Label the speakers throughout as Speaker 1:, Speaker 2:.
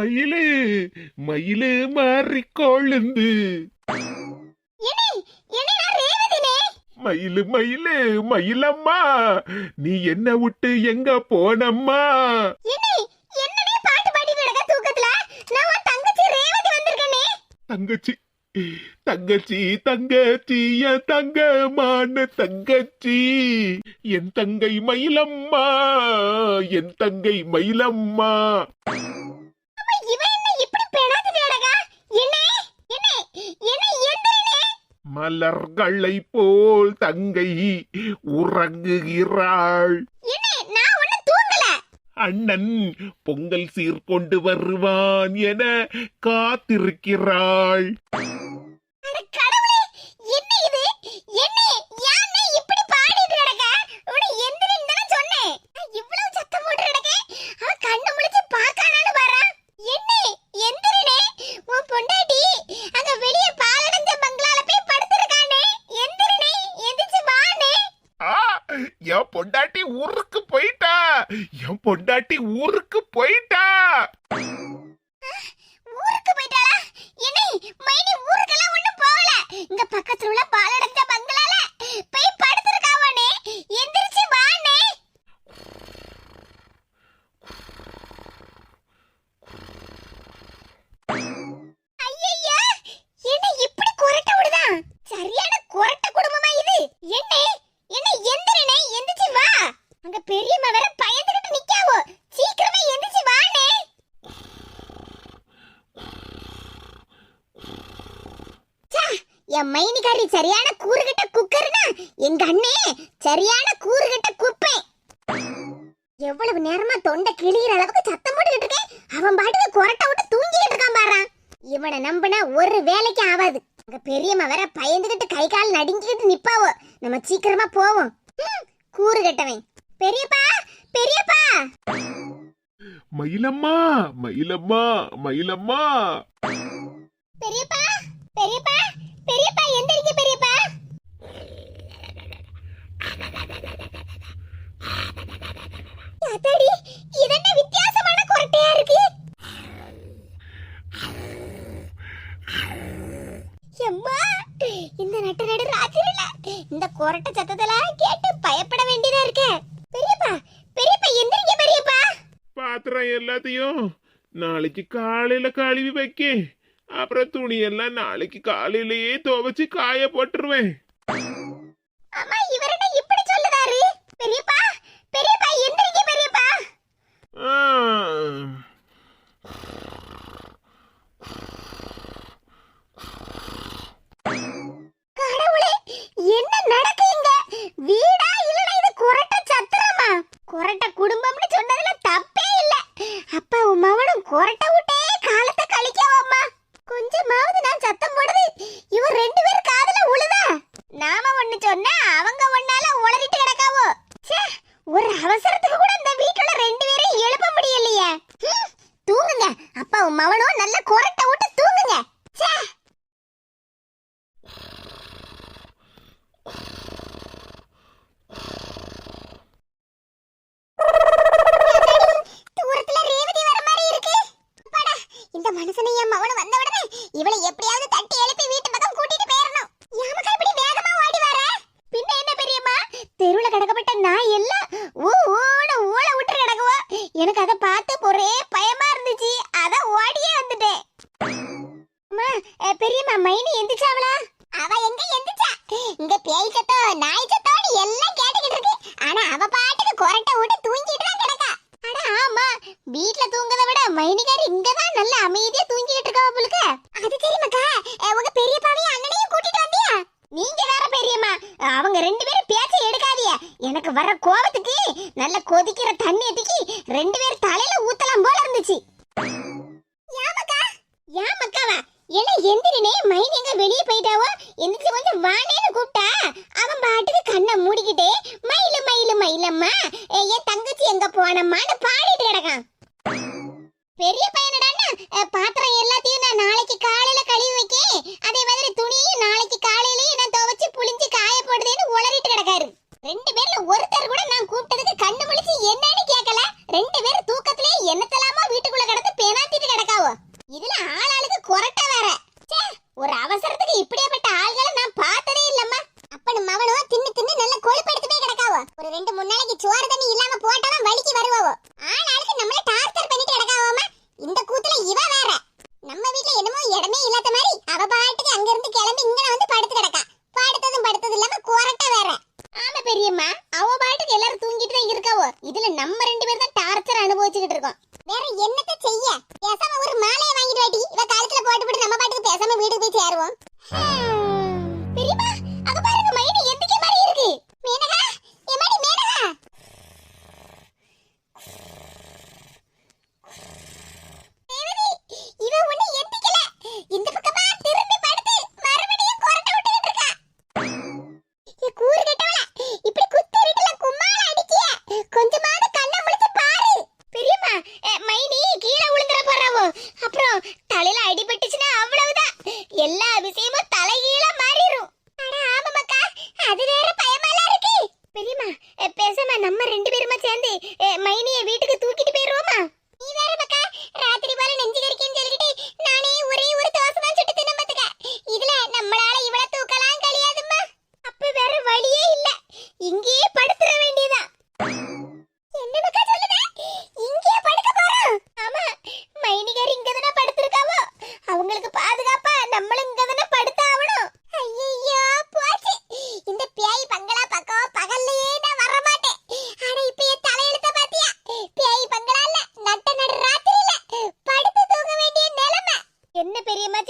Speaker 1: மயிலு மயிலு மாறி கொழுந்து. மயிலு மயிலு மயிலம்மா நீ என்ன விட்டு எங்க போனம்மா?
Speaker 2: தங்கச்சி
Speaker 1: தங்கச்சி தங்கச்சி என் தங்கமான தங்கச்சி. என் தங்கை மயிலம்மா என் தங்கை மயிலம்மா
Speaker 2: அப்ப இவன் என்ன இப்படி பெணாத்துட்டு கிடக்கா என்னே என்னே என்னே எந்திரனே
Speaker 1: மலர்களை போல் தங்கை உறங்குகிறாள். அண்ணன் பொங்கல் சீர் கொண்டு வருவான் என காத்திருக்கிறாள்.
Speaker 2: கட்டி ஊர் சரியான கூறுகிட்ட குக்கர்னா எங்க அண்ணே சரியான கூறுகிட்ட குப்பை. எவ்வளவு நேரமா தொண்டை கிளியிற அளவுக்கு சத்தம் போட்டுக்கிட்டு இருக்கேன் அவன் பாட்டுக்கு கொரட்டை விட்டு தூங்கிக்கிட்டு இருக்கான் பாரு இவனை நம்பினா ஒரு வேலைக்கு ஆகாது அங்க பெரியம்மா வேற பயந்துகிட்டு கை கால் நடுங்கிக்கிட்டு நிப்பாவோ. நம்ம சீக்கிரமா போவோம். கூறு கட்டவன். பெரியப்பா பெரியப்பா.
Speaker 1: மயிலம்மா மயிலம்மா மயிலம்மா.
Speaker 2: பெரியப்பா பெரியப்பா. பெரியப்பா எந்திரிக்க பெரியப்பா. அதாடி இதென்ன வித்தியாசமான குரட்டையா இருக்கு? எம்மா இந்த நட்ட நடு ராத்திரில இந்த குரட்டை சத்தத்தெல்லாம் கேட்டு பயப்பட வேண்டியதா இருக்கேன் பெரியப்பா பெரியப்பா எந்திரிக்க பெரியப்பா.
Speaker 1: பாத்திரம் எல்லாத்தையும் நாளைக்கு காலையில கழுவி வைக்கேன். அப்புறம் துணியெல்லாம் நாளைக்கு காலையிலேயே துவைச்சு காய போட்டுருவேன்.
Speaker 2: பெரியப்பா பெரியப்பா எந்திரிக்க பெரியப்பா. இங்க பேய் சத்தோ பாடிக்கிட்டு மயிலு மயிலு மயிலம்மா. என் தங்கச்சி எங்க போனம்மான்னு பாடிட்டு கிடக்கான். பெரிய பையனடான்னா பாத்திரம் எல்லாத்தையும் நான் நாளைக்கு காலையில கழுவி வைக்கேன். அதே மாதிரி துணியும் நாளைக்கு காலையிலேயே நான் துவைச்சு புளிஞ்சு காய போடுதேன்னு உளறிட்டு கிடக்காரு. ரெண்டு பேர்ல ஒருத்தர் கூட நான் கூப்பிட்டதுக்கு கண்ணு முழிச்சு என்னன்னு கேட்கல ரெண்டு பேரும் தூக்கத்திலே என்னத்தலாமா வீட்டுக்குள்ள கிடந்து பெனாத்திட்டு கிடக்காவோ. இதுல ஆள் ஆளுக்கு கொரட்டை வேற. ஒரு அவசரத்துக்கு இப்படியேப்பட்ட ஆள்களை நான் பார்த்ததே இல்லம்மா. அப்பனும் மகனும் தின்னு தின்னு நல்ல கொழுப்பு எடுத்துட்டே கிடக்காவோ? ஒரு ரெண்டு மூணு நாளைக்கு சோறு தண்ணி இல்லாம போட்டாலும் வலிக்கு வருவாவோ?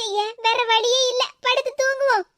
Speaker 2: செய்ய வேற வழியே இல்ல. படுத்து தூங்குவோம்.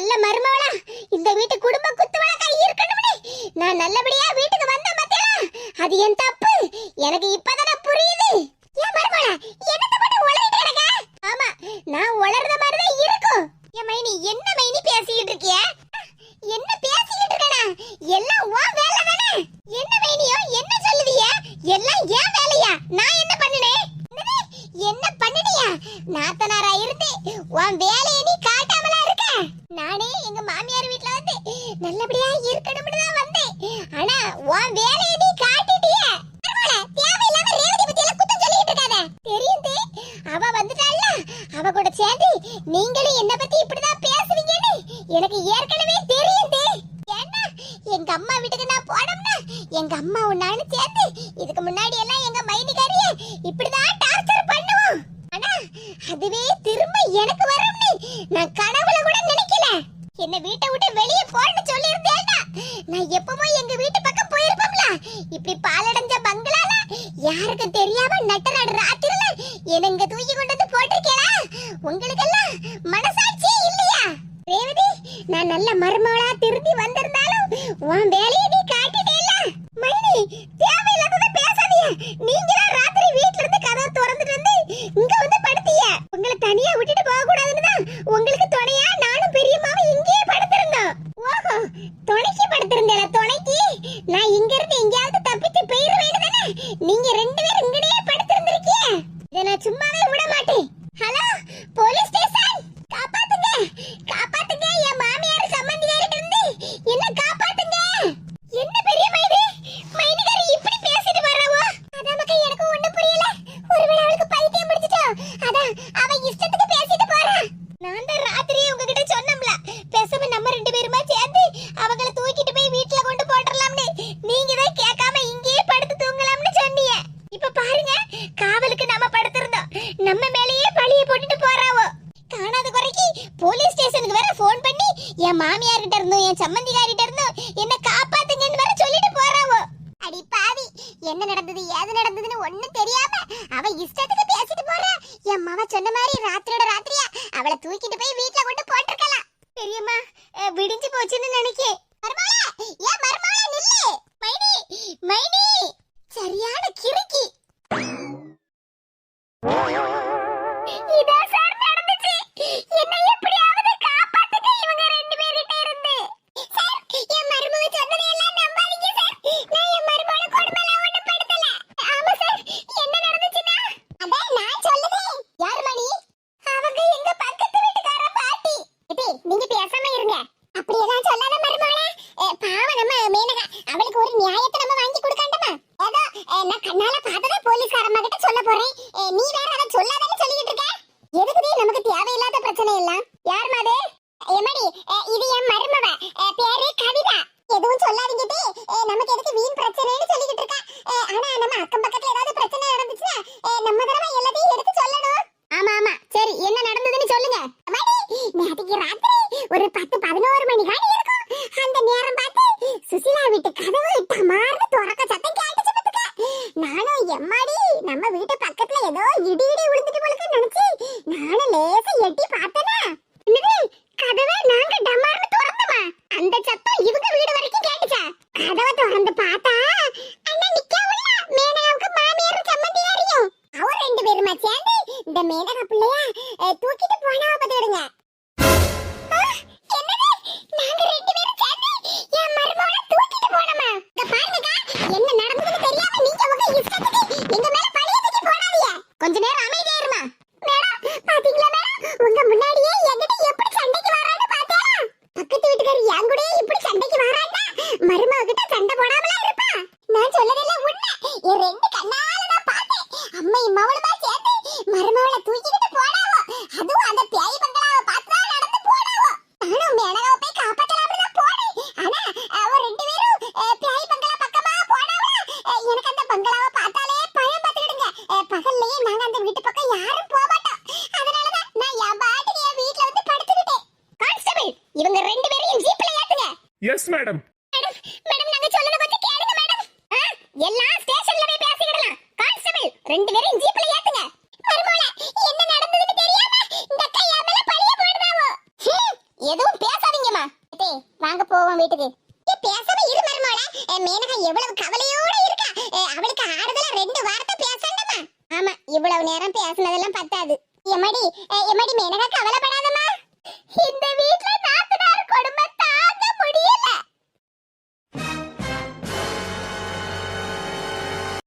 Speaker 2: நல்ல மருமகளா இந்த வீட்டு குடும்ப குத்து வழக்கா இருக்கணும்னு. நான் நல்லபடியா வீட்டுக்கு வந்த மத்தியா அது என் நல்லபடியா இருக்கணும்னு தான் வந்தேன். ஆனா உன் வேலையை சம்மந்திகாரிட்ட